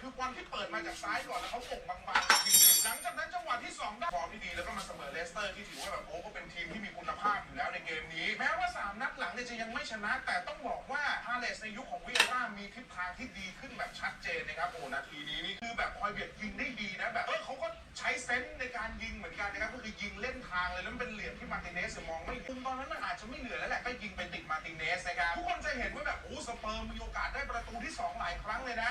คือวันที่เปิดมาจากซ้ายก่อนแล้วเขาส่งบางๆจริงหลังจากนั้นจังหวะที่สองได้ฟอร์มที่ดีแล้วก็มาเสมอเลสเตอร์ที่ถือว่าแบบโอ้ก็เป็นทีมที่มีคุณภาพอยู่แล้วในเกมนี้ แม้ว่า 3 นัดหลังเนี่ยจะยังไม่ชนะ แต่ต้องบอกว่าพาเลสในยุคของวิเอร่ามีทิศทางที่ดีขึ้นแบบชัดเจนนะครับโอ้นาทีนี้นี่คือแบบคอยเบียดยิงได้ดีนะแบบเออเขาก็ใช้เซนส์ในการยิงเหมือนกันนะครับก็คือยิงเล่นทางเลยแล้วมันเป็นเหลี่ยมที่มาติเนสมองไม่เห็นตอนนั้นมันอาจจะไม่เหลือแล้วแหละก็ยิงไปติดมาติเนสนะครับทุกคนจะเห็นว่าแบบโอ้สเปอร์มีโอกาสได้ประตูที่สองหลายครั้งเลยนะ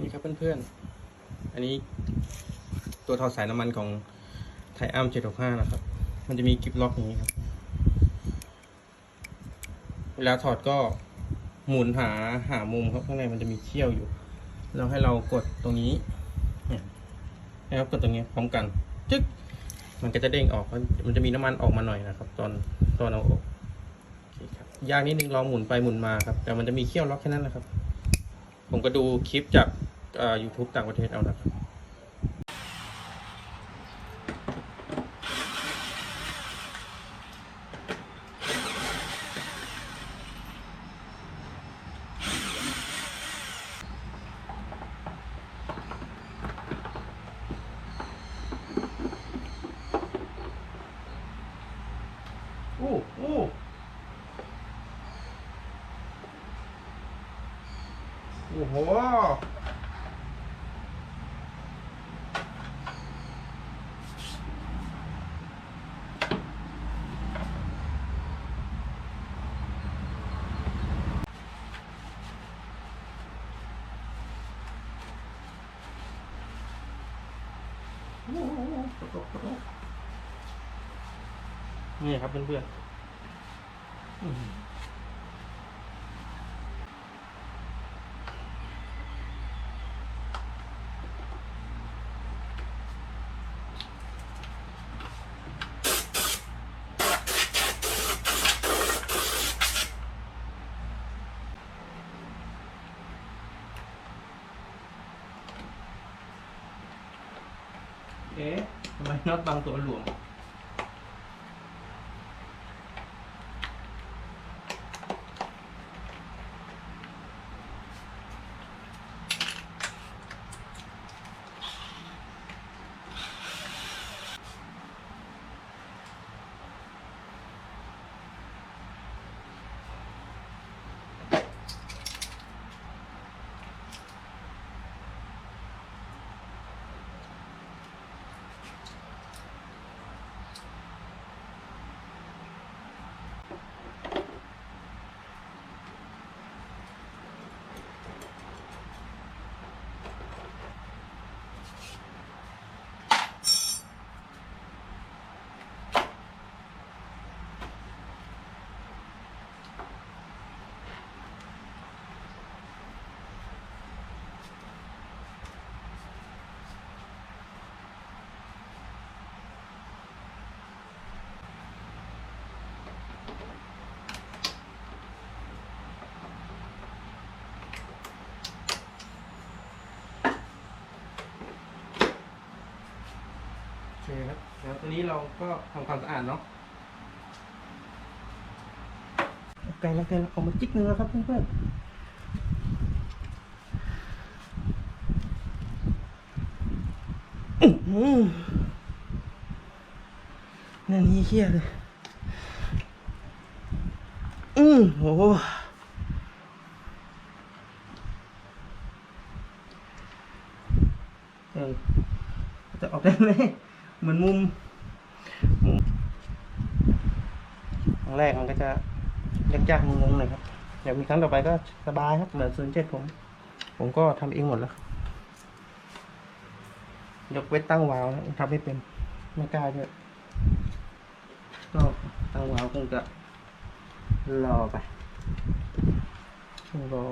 นี่ครับเพื่อนๆ อันนี้ตัวถอดสายน้ำมันของไทอัม765 นะครับ มันจะมีกิฟล็อกอย่างนี้ครับ เวลาถอดก็หมุนหาหามุมครับข้างในมันจะมีเขี้ยวอยู่แล้วให้เรากดตรงนี้เนี่ยนะครับกดตรงนี้พร้อมกัน จึ๊กมันก็จะเด้งออก มันจะมีน้ำมันออกมาหน่อยนะครับ ตอนตอนเอาออกโอเคยากนิดนึงลองหมุนไปหมุนมาครับ แต่มันจะมีเขี้ยวล็อกแค่นั้นแหละครับ ผมก็ดูคลิปจาก เอ่อ YouTube ต่างประเทศเอานะครับอู้อู้โอ้โห นี่ครับเพื่อนๆอื้อหือเอ๊ะทำไม น็อตบางตัวหลวม นนี้เราก็ทำความสะอาดเนาะไกลแล้วไกลแล้วออกมาจิกนึงแล้วครับเพื่อนๆนั่นนี่เฮี้ยเลยอืมโอ้โหเออจะออกได้ไหมเหมือนมุม มุมครั้งแรกมันก็จะยากๆงงๆหน่อยครับเดี๋ยวมีครั้งต่อไปก็สบายครับเหมือนศูนย์เจ็ดผม ผมก็ทำเองหมดแล้วยกเว้นตั้งวาล์วนะทำไม่เป็นไม่กล้าด้วยก็ตั้งวาล์วคงจะรอไปรอ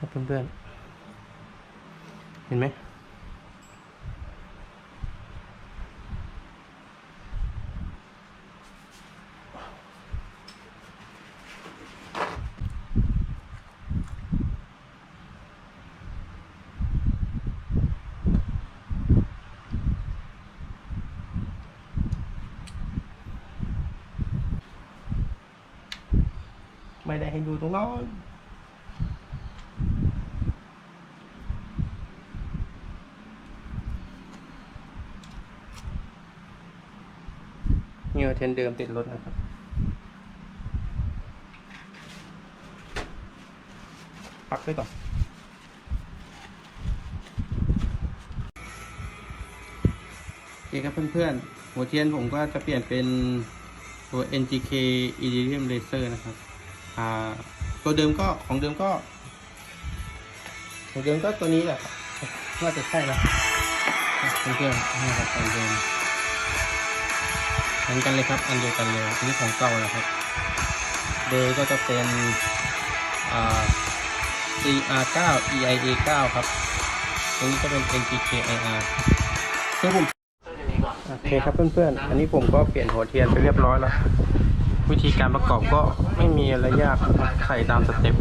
นะเพื่อนๆ เห็นไหมไม่ได้ให้ดูตรงนั้น เอาเทนเดิมติดรถนะครับ ปักไว้ก่อนโอเคครับเพื่อนๆ หัวเทียนผมก็จะเปลี่ยนเป็นตัว NGK Iridium Laser นะครับ อ่า ตัวเดิมก็ของเดิมก็ ของเดิมก็ตัวนี้แหละครับน่าจะใช่นะเพื่อนๆนี่ครับอันเดิม มือนกันเลยครับอันเดียวกันเลยอันนี้ของเก่านะครับเบอร์ก็จะเป็น CR9 EIA 9 ครับตรงนี้ก็เป็น NGK IR ซึ่งผมโอเคครับเพื่อนๆ อันนี้ผมก็เปลี่ยนหัวเทียนไปเรียบร้อยแล้ว วิธีการประกอบก็ไม่มีอะไรยากใส่ตามสเต็ป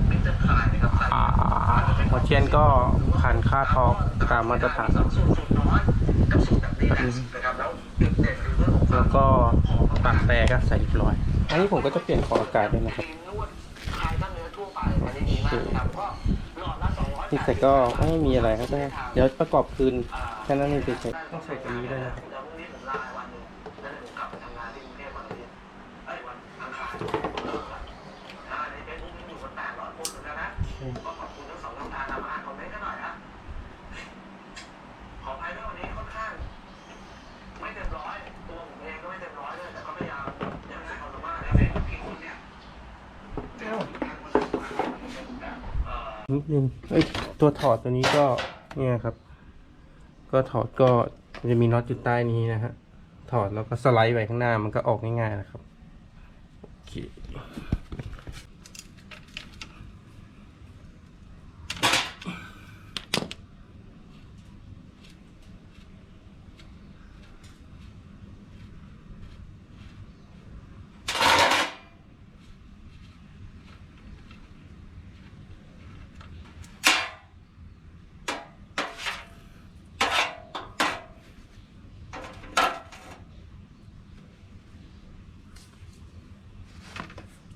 หัวเทียนก็ผ่านค่าทอกตามมาตรฐานอืม แล้วก็ตัดแต่ก็ใส่เรียบร้อย อันนี้ผมก็จะเปลี่ยนขอบอากาศด้วยนะครับที่ใส่ก็ไม่มีอะไรครับเดี๋ยวประกอบคืนแค่นั้นเองเฉยๆต้องใส่ตัวนี้ด้วยนะครับ ขออภัยด้วยวันนี้ค่อนข้าง ไม่เต็มร้อยตัวผมเองก็ไม่เต็มร้อยเลยแต่ก็พยายามยังไงความสามารถในเฟซบุ๊กคุณเนี่ย นึงไอตัวถอดตัวนี้ก็เนี่ยครับ ก็ถอดก็จะมีน็อตอยู่ใต้นี้นะฮะถอดแล้วก็สไลด์ไปข้างหน้ามันก็ออกง่ายๆนะครับโอเค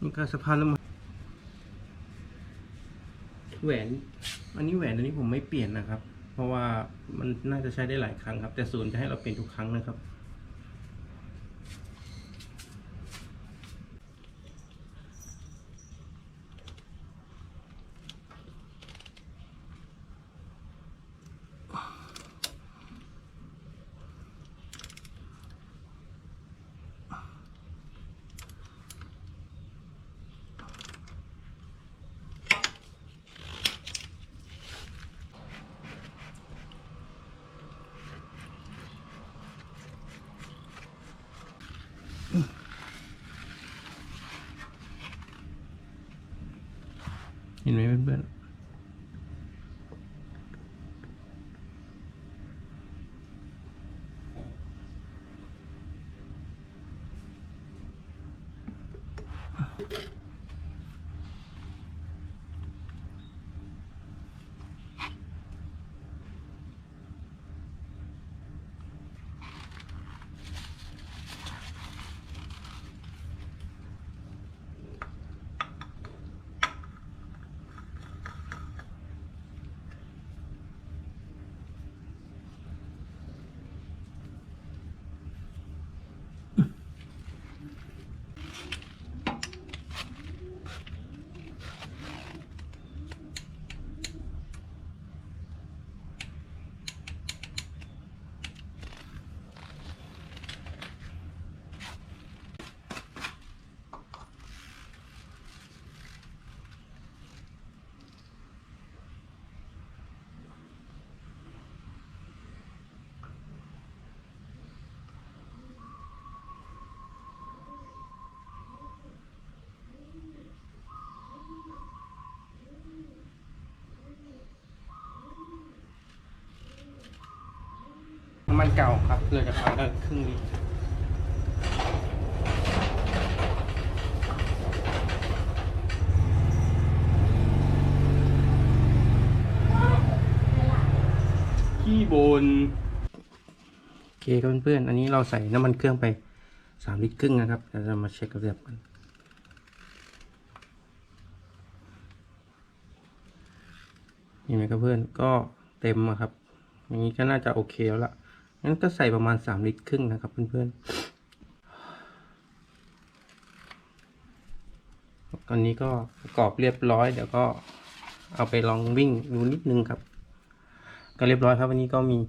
นี่ก็สะพานแล้วมันแหวน อันนี้แหวนอันนี้ผมไม่เปลี่ยนนะครับ เพราะว่ามันน่าจะใช้ได้หลายครั้งครับ แต่ศูนย์จะให้เราเปลี่ยนทุกครั้งนะครับ เห็ น้ำมันเก่าครับเลยจะขังได้ครึ่งลิตรขี้บนโอเคครับเพื่อนๆอันนี้เราใส่น้ำมันเครื่องไปสามลิตรครึ่งนะครับเราจะมาเช็คระเรียบกันเห็นไหมครับเพื่อนก็เต็มครับอย่างนี้ก็น่าจะโอเคแล้วล่ะ งั้นก็ใส่ประมาณสามลิตรครึ่งนะครับเพื่อนๆ ตอนนี้ก็ประกอบเรียบร้อย เดี๋ยวก็เอาไปลองวิ่งดูนิดนึงครับ ก็เรียบร้อยครับวันนี้ก็มี